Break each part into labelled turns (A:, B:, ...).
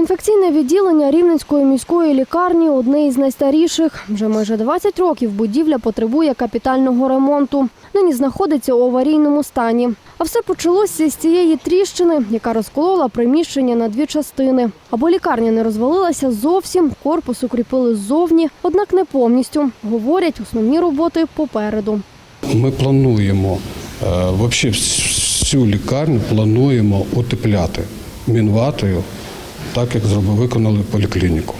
A: Інфекційне відділення Рівненської міської лікарні одне із найстаріших. Вже майже 20 років будівля потребує капітального ремонту. Нині знаходиться у аварійному стані. А все почалося з цієї тріщини, яка розколола приміщення на дві частини. Або лікарня не розвалилася зовсім, корпус укріпили ззовні, однак не повністю. Говорять, основні роботи попереду.
B: Ми плануємо е, вообще всю лікарню плануємо утепляти мінватою, так як виконали поліклініку.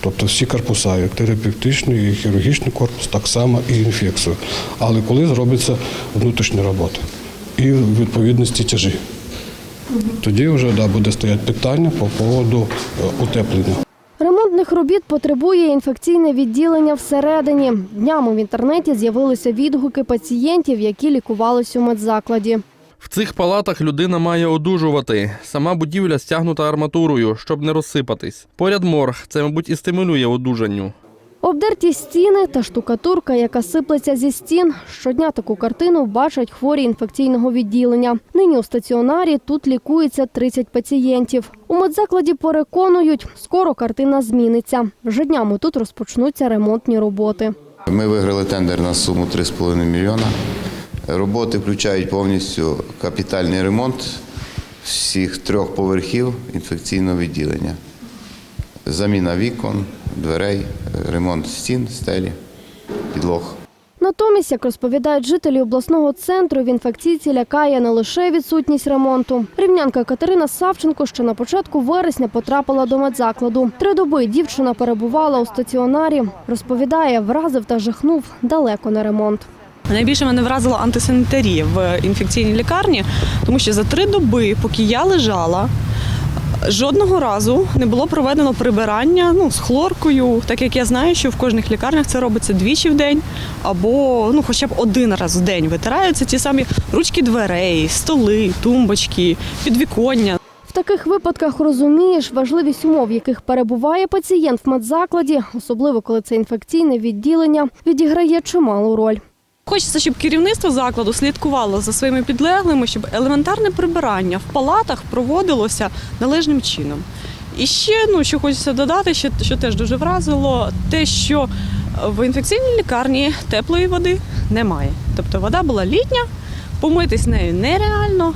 B: Тобто всі корпуса, як терапевтичний, і хірургічний корпус, так само і інфекцію. Але коли зробиться внутрішня робота і відповідності тяжі. Тоді вже да, буде стояти питання по поводу е, утеплення.
A: Ремонтних робіт потребує інфекційне відділення всередині. Днями в інтернеті з'явилися відгуки пацієнтів, які лікувались у медзакладі.
C: В цих палатах людина має одужувати. Сама будівля стягнута арматурою, щоб не розсипатись. Поряд морг, це, мабуть, і стимулює одужанню.
A: Обдерті стіни та штукатурка, яка сиплеться зі стін. Щодня таку картину бачать хворі інфекційного відділення. Нині у стаціонарі тут лікується 30 пацієнтів. У медзакладі переконують, скоро картина зміниться. Вже днями тут розпочнуться ремонтні роботи.
D: Ми виграли тендер на суму 3,5 мільйона. Роботи включають повністю капітальний ремонт всіх трьох поверхів інфекційного відділення. Заміна вікон, дверей, ремонт стін, стелі, підлог.
A: Натомість, як розповідають жителі обласного центру, в інфекційці лякає не лише відсутність ремонту. Рівнянка Катерина Савченко ще на початку вересня потрапила до медзакладу. Три доби дівчина перебувала у стаціонарі. Розповідає, вразив та жахнув далеко на ремонт.
E: Найбільше мене вразила антисанітарія в інфекційній лікарні, тому що за три доби, поки я лежала, жодного разу не було проведено прибирання ну, з хлоркою, так як я знаю, що в кожних лікарнях це робиться двічі в день, або ну, хоча б один раз в день витираються ті самі ручки дверей, столи, тумбочки, підвіконня.
A: В таких випадках розумієш важливість умов, в яких перебуває пацієнт в медзакладі, особливо коли це інфекційне відділення, відіграє чималу роль.
E: Хочеться, щоб керівництво закладу слідкувало за своїми підлеглими, щоб елементарне прибирання в палатах проводилося належним чином. І ще, ну що хочеться додати, що, що теж дуже вразило, те, що в інфекційній лікарні теплої води немає. Тобто вода була літня, помитись нею нереально.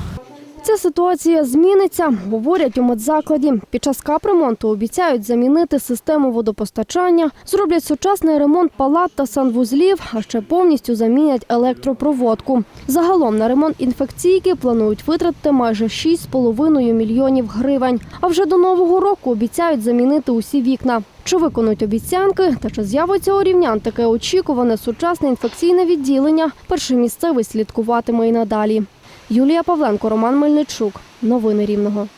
A: Ця ситуація зміниться, говорять у медзакладі. Під час капремонту обіцяють замінити систему водопостачання, зроблять сучасний ремонт палат та санвузлів, а ще повністю замінять електропроводку. Загалом на ремонт інфекційки планують витратити майже 6,5 мільйонів гривень. А вже до нового року обіцяють замінити усі вікна. Чи виконують обіцянки та чи з'явиться у рівнян таке очікуване сучасне інфекційне відділення? Перший місцевий слідкуватиме і надалі. Юлія Павленко, Роман Мельничук. Новини Рівного.